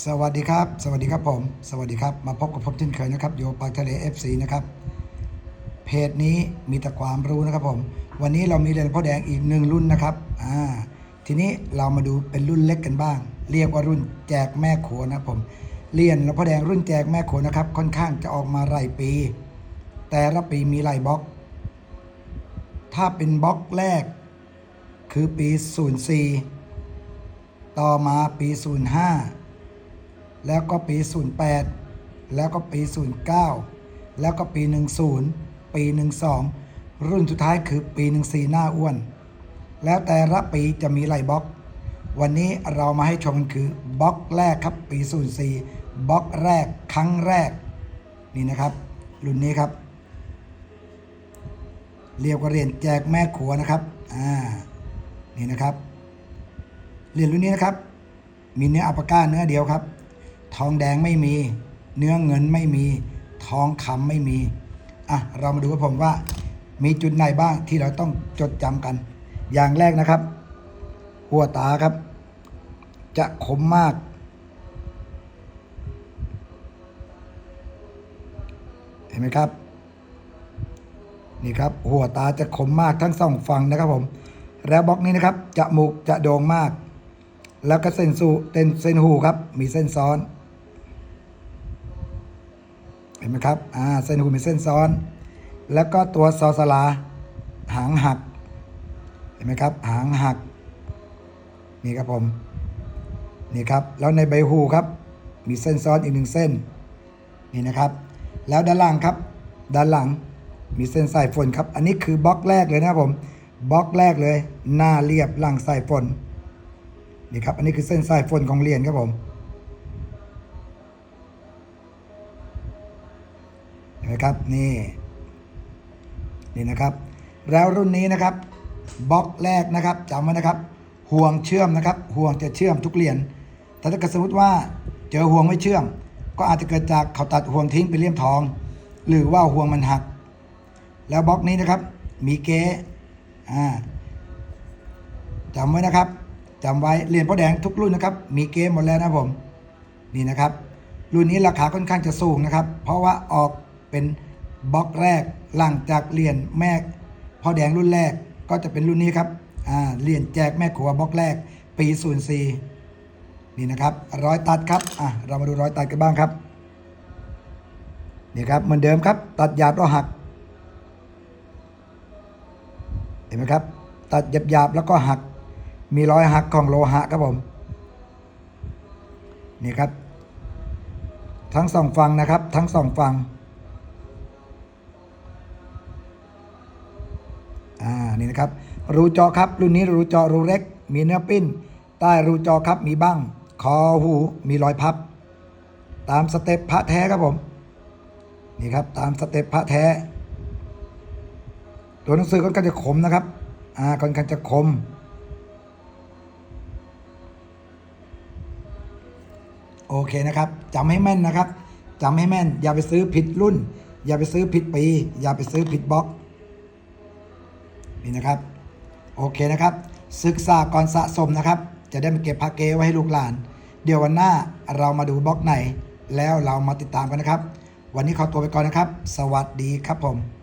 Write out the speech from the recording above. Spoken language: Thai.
สวัสดีครับ สวัสดีครับผม สวัสดีครับ มาพบกับผมเช่นเคยนะครับโยปากทะเล FC นะครับ เพจนี้มีแต่ความรู้นะครับผม วันนี้เรามีเรียญพ่อแดงอีกหนึ่งรุ่นนะครับ อ่า ทีนี้เรามาดูเป็นรุ่นเล็กกันบ้าง เรียกว่ารุ่นแจกแม่โขนนะผม เรียญหลวพ่อแดงรุ่นแจกแม่โขนนะครับ ค่อนข้างจะออกมารายปี แต่ละปีมีหลายบล็อก ถ้าเป็นบล็อกแรก คือปี 04 ต่อมาปี 05 แล้วก็ปี 08 แล้วก็ปี 09 แล้วก็ปี 10 ปี 12 รุ่นสุดท้ายคือปี 14 หน้าอ้วน แล้วแต่ละปีจะมีหลายบล็อก วันนี้เรามาให้ชมกันคือบล็อกแรกครับปี 04 บล็อกแรกครั้งแรก นี่นะครับ รุ่นนี้ครับ เรียกว่าเรียญแจกแม่ขัวนะครับ อ่า นี่นะครับ เรียญรุ่นนี้นะครับ มีเนื้ออัปปาก้าเนื้อเดียวครับ ทองแดงไม่มี เนื้อเงินไม่มี ทองคำไม่มี อะ เรามาดูกับผมว่า มีจุดไหนบ้างที่เราต้องจดจำกัน อย่างแรกนะครับ หัวตาครับ จะคมมาก เห็นไหมครับ นี่ครับ หัวตาจะคมมากทั้งสองฝั่งนะครับผม แล้วบล็อกนี้นะครับ จะมูกจะโด่งมากแล้วก็เส้นสูเต้นเส้นหูครับ มีเส้นซ้อน เห็นไหมครับอ่าเส้นหูมีเส้นซ้อน แล้วก็ตัวซอสลา หางหัก เห็นไหมครับ หางหัก นี่ครับผม นี่ครับ แล้วในใบหูครับ มีเส้นซ้อนอีกหนึ่งเส้น นี่นะครับ แล้วด้านล่างครับ ด้านหลัง มีเส้นสายฝนครับ อันนี้คือบล็อกแรกเลยนะครับผม บล็อกแรกเลย หน้าเรียบหลังสายฝน นี่ครับ อันนี้คือเส้นสายฝนของเหรียญครับผม นไหมครับนี่นี่นะครับ แล้วรุ่นนี้นะครับบล็อกแรกนะครับจำไว้นะครับ ห่วงเชื่อมนะครับ ห่วงจะเชื่อมทุกเหรียญแต่ถ้าเกิดสมมติว่าเจอห่วงไม่เชื่อม ก็อาจจะเกิดจากเขาตัดห่วงทิ้งไปเลี่ยมทอง หรือว่าห่วงมันหัก แล้วบล็อกนี้นะครับ มีเก๊อ่าจำไว้นะครับจำไว้เหรียญพ่อแดงทุกรุ่นนะครับ มีเก๊หมดแล้วนะผมนี่นะครับ รุ่นนี้ราคาค่อนข้างจะสูงนะครับ เพราะว่าออก เป็นบล็อกแรกหลังจากเหรียญแม่พ่อแดงรุ่นแรกก็จะเป็นรุ่นนี้ครับอ่าเหรียญแจกแม่ขัวบล็อกแรก ปี04นี่นะครับร้อยตัดครับอะเรามาดูร้อยตัดกันบ้างครับนี่ครับเหมือนเดิมครับ ตัดหยาบแล้วหัก เห็นไหมครับ ตัดหยาบๆแล้วก็หัก มีรอยหักของโลหะครับผมนี่ครับ ทั้งสองฝั่งนะครับ ทั้งสองฝั่ง อ่านี่นะครับรูเจอครับรุ่นนี้รูเจอรูเล็ก มีเนื้อปิ้น ใต้รูเจอครับมีบ้างคอหูมีรอยพับ ตามสเต็ปพระแท้ครับผมนี่ครับตามสเต็ปพระแท้ ตัวหนังสือค่อนข้างจะคมนะครับอ่าค่อนข้างจะคมโอเคนะครับจำให้แม่นนะครับจำให้แม่น อย่าไปซื้อผิดรุ่น อย่าไปซื้อผิดปี อย่าไปซื้อผิดบล็อก นี่นะครับ โอเคนะครับ ศึกษาก่อนสะสมนะครับ จะได้มาเก็บพาเกไว้ให้ลูกหลาน เดี๋ยววันหน้าเรามาดูบล็อกไหน แล้วเรามาติดตามกันนะครับ วันนี้ขอตัวไปก่อนนะครับ สวัสดีครับผม